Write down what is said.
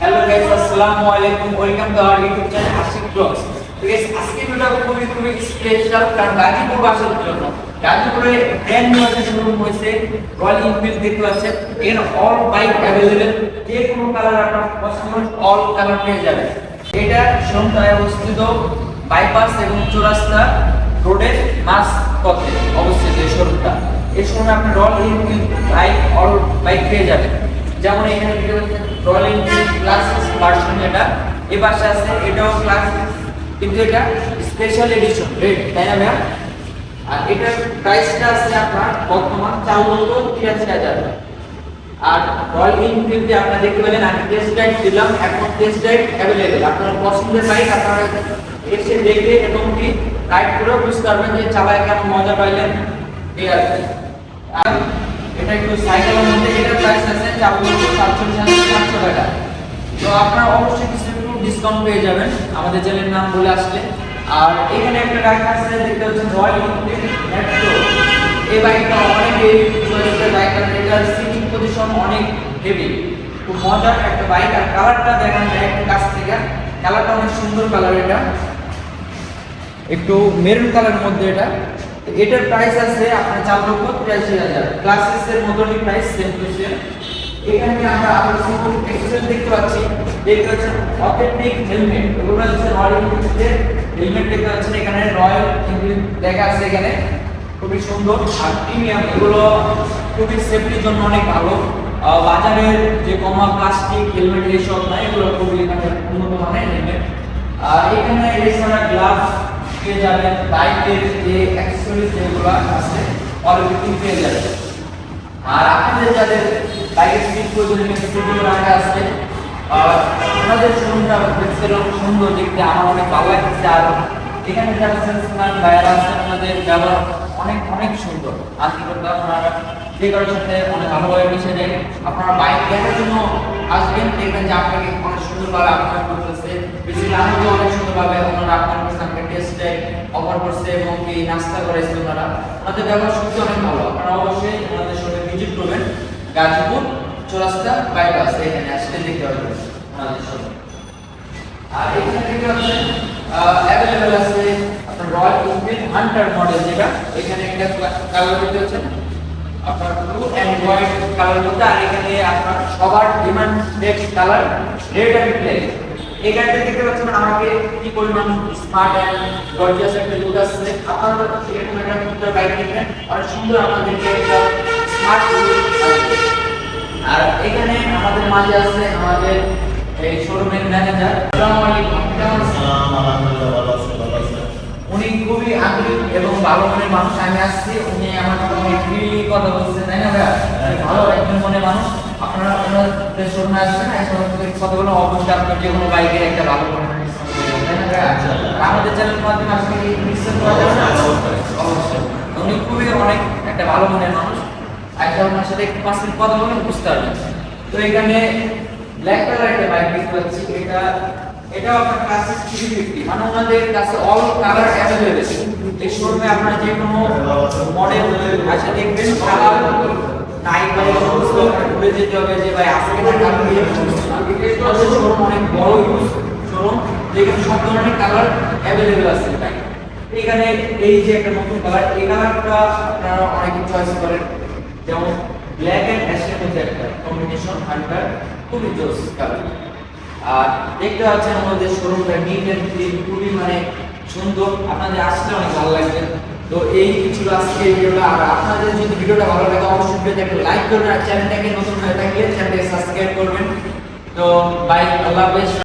Hello guys আসসালামু আলাইকুম। Welcome to our YouTube channel Ashik vlogs তো গাইস আজকে ভিডিওটা খুবই খুবই স্পেশাল কারণ গাজীপুর বাসার জন্য। গাজীপুরে ব্র্যান্ড নিউ একটা শোরুম হয়েছে রয়্যাল এনফিল্ড দেখতে পাচ্ছেন। এখানে অল বাইক অ্যাভেলেবেল যে কোনো কালার আপনার পছন্দ অল কালার পেয়ে যাবেন। এটা শোরুমটা অবস্থিত বাইপাস এবং চৌরাস্তা রোডের মাস পথে অবস্থিত এই শোরুমটা এই শোরুমে আপনি Royal Enfield bike all bike পেয়ে যাবেন। যেমন এখানে রয়্যাল এনফিল্ড ক্লাসিক ভার্সন এটা। এই পাশে আছে, এটাও ক্লাস কিন্তু এটা স্পেশাল এডিশন রেড তাই না ভাইয়া আর এটার প্রাইসটা আছে আপনার বর্তমান চার লক্ষ তিরাশি হাজার। আর রয়্যাল এনফিল্ডে আপনারা দেখতে পেলেন, আমি টেস্ট রাইড দিলাম, এখন টেস্ট রাইড অ্যাভেলেবেল আপনার পছন্দের বাইক আপনারা এসে দেখে এবং কি রাইড করে বুঝতে পারবেন যে চালায় কেমন মজা পাইলেন। এই আর এটা একটু সাইকেলের মধ্যে এটার প্রাইস আছে, চার লক্ষ টাকা তো আপনারা অবশ্যই কিছু একটু ডিসকাউন্ট পেয়ে যাবেন। আমাদের চ্যানেলের নাম বলে আসলে। আর এখানে একটা বাইক আছে, দেখতে পাচ্ছেন রয়্যাল এই বাইকটা অনেক হেভি চয়েসের বাইক এটার সিটিং পজিশন অনেক হেভি খুব মজার একটা বাইক আর কালারটা দেখেন একটু কাছ থেকে। কালারটা অনেক সুন্দর কালার এটা। একটু মেরুন কালারের মধ্যে এটা। এটার প্রাইস আছে আপনার চার লক্ষ তিরাশি হাজার। ক্লাসেসের মতনই প্রাইস সেম টু সেম এখানে আমরা আবার সিম্পল এক্সেল দেখতে পাচ্ছি। দেখতে পাচ্ছেন অথেন্টিক হেলমেট এগুলো হচ্ছে রয়্যাল এনফিল্ডের হেলমেট দেখতে পাচ্ছেন এখানে। রয়্যাল এনফিল্ড লেখা আছে এখানে। খুবই সুন্দর আর প্রিমিয়াম এগুলো খুবই সেফটির জন্য অনেক ভালো। আহ, বাজারের যে কমা প্লাস্টিক হেলমেট এইসব নাই এগুলো খুবই মানে উন্নত মানের হেলমেট আর এখানে এছাড়া গ্লাভস পেয়ে যাবেন। বাইকের যে অ্যাক্সেসরিজ যেগুলো আছে অলরেডি পেয়ে যাবেন। আর আপনাদের যাদের বাইকের সিট প্রয়োজন সেগুলো রাখা আছে আর ওনাদের শোরুমটা দেখছিলাম সুন্দর দেখতে, আমার অনেক ভালো লাগছে। আর এখানে যারা সেলসম্যান ভাইয়ারা আছেন, ওনাদের ব্যবহার অনেক অনেক সুন্দর। আন্তরিকতা ওনারা যে কারোর সাথে অনেক ভালোভাবে মিশে যায়। আপনারা বাইক দেখার জন্য আসবেন। দেখবেন যে আপনাকে অনেক সুন্দরভাবে আপনার করতেছে। বেশি আমাকে অনেক সুন্দরভাবে ওনারা আপনার কাছে আমাকে টেস্ট দেয় অফার করছে এবং কি নাস্তা করেছে ওনারা। ওনাদের ব্যবহার সত্যি অনেক ভালো আপনারা অবশ্যই ওনাদের সঙ্গে ভিজিট করবেন গাজীপুর চৌরাস্তা বাইপাস এখানে আসলে দেখতে সঙ্গে আর এখানে দেখতে পাচ্ছেন অ্যাভেলেবেল আছে আপনার রয়্যাল এনফিল্ড হান্টার মডেল যেটা। এখানে একটা কালার দেখতে পাচ্ছেন। আপনার ব্লু এন্ড হোয়াইট কালার মধ্যে, আর এখানে আপনার সবার demanded colour red and black এই গাড়িটা দেখতে পাচ্ছেন, আমাকে কি পরিমাণ স্মার্ট এন্ড গর্জিয়াস একটা লুক আসছে। আপনারা এরকম একটা বাইক কিনবেন। অনেক সুন্দর একটা স্মার্ট লুক আসবে আর এখানে মাঝে আছে আমাদের এই শোরুমের ম্যানেজার আসসালামু আলাইকুম কেমন সালাম আলহামদুলিল্লাহ ভালো আছি ভালো আছি। উনি খুবই আন্তরিক এবং ভালো মনের মানুষ আমি আসছি উনি আমার সঙ্গে ফ্রিলি কথা বলছেন তাই না ভাইয়া? ভালো একজন মনের মানুষ। আপনারা ওনাদের শোরুমে এই শোরুম কথা বলে অবশ্যই আপনার যে কোনো বাইকের একটা ভালো মনের আমাদের চ্যানেলের মাধ্যমে আজকে discount যাবে অবশ্যই। উনি খুবই অনেক একটা ভালো মনের মানুষ। একটা ওনার সাথে একটু পাঁচ মিনিট কথা বলে বুঝতে পারবেন। তো এখানে ব্ল্যাক কালার একটা বাইক দেখতে পাচ্ছি। এটা এটা আপনার কাছে 350 মানে আমাদের কাছে অল কালার অ্যাভেলেবেল এই শোরুমে আপনারা যে কোনো মডেল আছে দেখবেন কালার নাই ভাই সমস্ত ঘুরে যেতে হবে যে, ভাই, আজকে না কালকে শোরুম অনেক বড় ইউজ শোরুম যেখানে সব ধরনের কালার অ্যাভেলেবেল আছে তাই এখানে এই যে একটা নতুন কালার এই কালারটা আপনারা অনেকে চয়েস করেন। যেমন ব্ল্যাক এন্ড অ্যাশের মধ্যে একটা কম্বিনেশন হান্টার খুবই জোস কালার আর দেখতে পাচ্ছেন আমাদের শোরুমটা নিট এন্ড ক্লিন খুবই মানে সুন্দর। আপনাদের আসলে অনেক ভালো লাগবে। তো এই ছিল আজকে ভিডিওটা। আর আপনাদের যদি ভিডিওটা ভালো লাগে, অবশ্যই ভিডিওটাকে লাইক করবেন আর চ্যানেলটাকে নতুন হয়ে থাকলে চ্যানেলটাকে সাবস্ক্রাইব করবেন। তো বাই আল্লাহ হাফেজ।